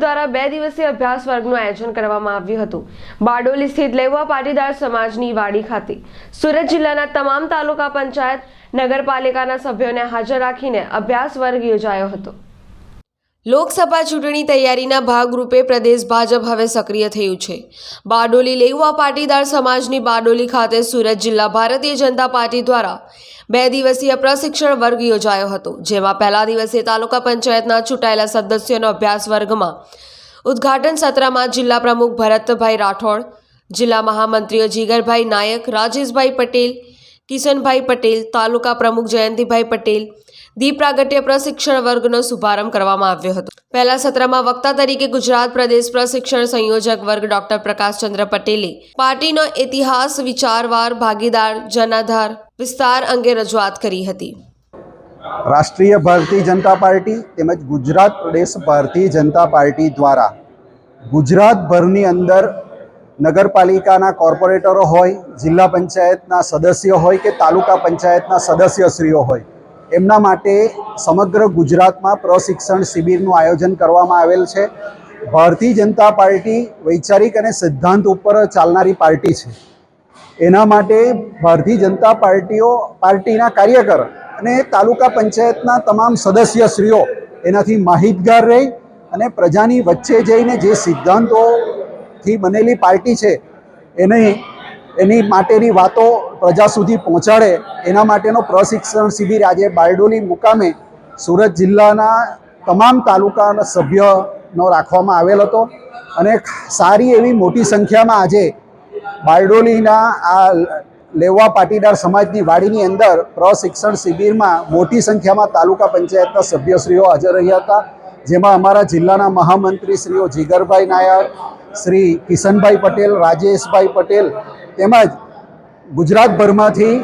દ્વારા બે દિવસીય અભ્યાસ વર્ગનું આયોજન કરવામાં આવ્યું હતું. બારડોલી સ્થિત લેવા પાટીદાર સમાજની વાડી ખાતે સુરત જિલ્લાના તમામ તાલુકા પંચાયત, નગરપાલિકાના સભ્યોને હાજર રાખીને અભ્યાસ વર્ગ યોજાયો હતો. લોકસભા ચૂંટણી તૈયારીના ભાગરૂપે પ્રદેશ ભાજપ હવે સક્રિય થયું છે. બારડોલી લેઉવા પાટીદાર સમાજની બારડોલી ખાતે સુરત જિલ્લા ભારતીય જનતા પાર્ટી દ્વારા બે દિવસીય પ્રશિક્ષણ વર્ગ યોજાયો હતો, જેમાં પહેલા દિવસે તાલુકા પંચાયતના ચૂંટાયેલા સદસ્યોનો અભ્યાસ વર્ગમાં ઉદ્ઘાટન સત્રમાં જિલ્લા પ્રમુખ ભરતભાઈ રાઠોડ, જિલ્લા મહામંત્રીઓ જીગરભાઈ નાયક, રાજેશભાઈ પટેલ, કિશનભાઈ પટેલ, તાલુકા પ્રમુખ જયંતિભાઈ પટેલ દીપ પ્રાગટ્ય પ્રશિક્ષણ વર્ગનો શુભારંભ કરવામાં આવ્યો હતો. પહેલા સત્રમાં વક્તા તરીકે ગુજરાત પ્રદેશ પ્રશિક્ષણ સંયોજક વર્ગ ડોક્ટર પ્રકાશચંદ્ર પટેલે પાર્ટીનો ઇતિહાસ, વિચારવાર, ભાગીદાર, જનાધાર વિસ્તાર અંગે રજૂઆત કરી હતી. રાષ્ટ્રીય ભારતીય જનતા પાર્ટી તેમજ ગુજરાત પ્રદેશ ભારતીય જનતા પાર્ટી દ્વારા ગુજરાતભરની અંદર નગરપાલિકાના કોર્પોરેટરો હોય, જિલ્લા પંચાયતના સદસ્યો હોય કે તાલુકા પંચાયતના સદસ્યશ્રીઓ હોય એમના માટે સમગ્ર ગુજરાતમાં પ્રશિક્ષણ શિબિરનું આયોજન કરવામાં આવેલ છે. ભારતીય જનતા પાર્ટી વૈચારિક અને સિદ્ધાંત ઉપર ચાલનારી પાર્ટી છે. એના માટે ભારતીય જનતા પાર્ટીઓ, પાર્ટીના કાર્યકર અને તાલુકા પંચાયતના તમામ સદસ્યશ્રીઓ એનાથી માહિતગાર રહી અને પ્રજાની વચ્ચે જઈને જે સિદ્ધાંતોથી બનેલી પાર્ટી છે, એને એની માટેની વાતો પ્રજા સુધી પહોંચાડે, એના માટેનો પ્રશિક્ષણ શિબિર આજે બારડોલી મુકામે સુરત જિલ્લાના તમામ તાલુકાના સભ્યનો રાખવામાં આવેલ હતો. અને સારી એવી મોટી સંખ્યામાં આજે બારડોલીના આ લેવા પાટીદાર સમાજની વાડીની અંદર પ્રશિક્ષણ શિબિરમાં મોટી સંખ્યામાં તાલુકા પંચાયતના સભ્યશ્રીઓ હાજર રહ્યા હતા. જેમાં અમારા જિલ્લાના મહામંત્રી શ્રીઓ જીગરભાઈ નાયક શ્રી કિશનભાઈ પટેલ, રાજેશભાઈ પટેલ તેમજ ગુજરાતભરમાંથી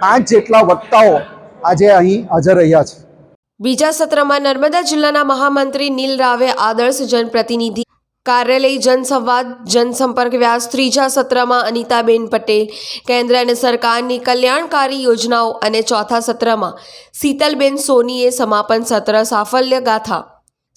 પાંચ જેટલા વક્તાઓ આજે અહીં હાજર રહ્યા છે. બીજા સત્રમાં નર્મદા જિલ્લાના મહામંત્રી નીલ રાવે આદર્શ જનપ્રતિનિધિ કાર્યાલય જનસંવાદ, જનસંપર્ક વ્યાસ ત્રીજા સત્રમાં અનિતાબેન પટેલ, કેન્દ્ર અને સરકારની કલ્યાણકારી યોજનાઓ અને ચોથા સત્રમાં શીતલબેન સોનીએ સમાપન સત્ર સાફલ્ય ગાથા.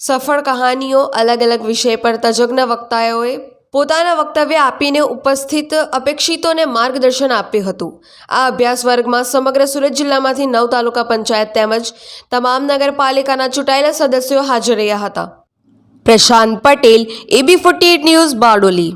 સફળ કહાનીઓ અલગ અલગ વિષય પર તજજ્ઞ વક્તાઓએ પોતાના વક્તવ્ય આપીને ઉપસ્થિત અપેક્ષિતોને માર્ગદર્શન આપ્યું હતું. આ અભ્યાસ વર્ગમાં સમગ્ર સુરત જિલ્લામાંથી નવ તાલુકા પંચાયત તેમજ તમામ નગરપાલિકાના ચૂંટાયેલા સદસ્યો હાજર રહ્યા હતા. Prashant Patel AB forty news Bardoli.